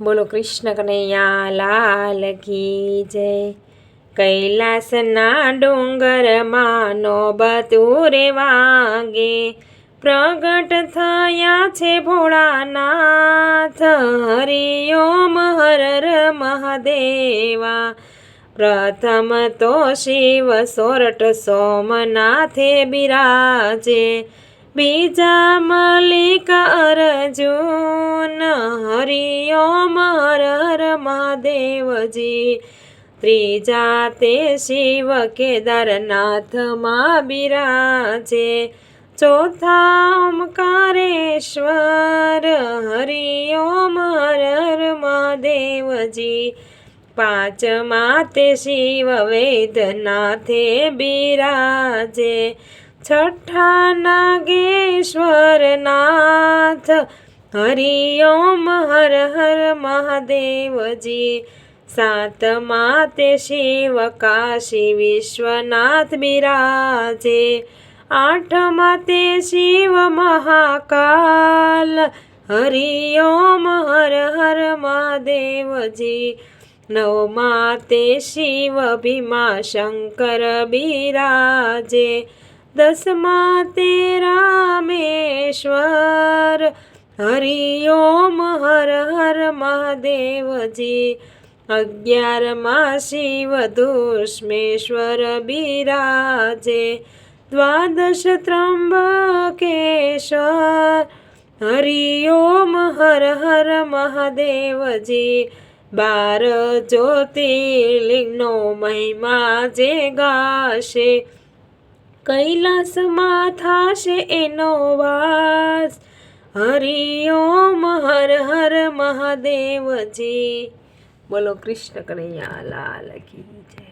બોલો કૃષ્ણ કનૈયા, લાલ કી જય. કૈલાસના ડુંગરમાં નો બતુરે વાગે. પ્રગટ થયા છે ભોળાનાથ હરિઓમ હર મહાદેવા. પ્રથમ તો શિવ સોરઠ સોમનાથે બિરાજે. બીજા મલિક અર્જુન મહાદેવજી ત્રીજા તે શિવ કેદારનાથમાં બિરાજે ચોથા ઓમકારેશ્વર હરિઓમ હર મહાદેવજી પાંચમા તે શિવ વેદનાથે બિરાજે છઠ્ઠા નાગેશ્વરનાથ હરિઓમ હર હર મહાદેવજી. સાત માતે શિવ કાશી વિશ્વનાથ બિરાજે. આઠ માતે શિવ મહાકાલ. હરિઓમ હર હર મહાદેવજી. નવ માતે શિવ ભીમા શંકર બિરાજે. દસ માતે રામેશ્વર. હરિઓમ હર હર મહાદેવજી. અગિયારમાં શિવ દુષ્મેશ્વર બિરાજે. દ્વાદશ ત્રંબકેશ્વર હરિઓમ હર હર મહાદેવજી. બાર જ્યોતિર્લિંગનો મહિમા જે ગાશે. કૈલાસમાં થાશે એનો વાસ. હરિઓમ હર હર મહાદેવજી. બોલો કૃષ્ણ કનૈયા લાલ કી જય.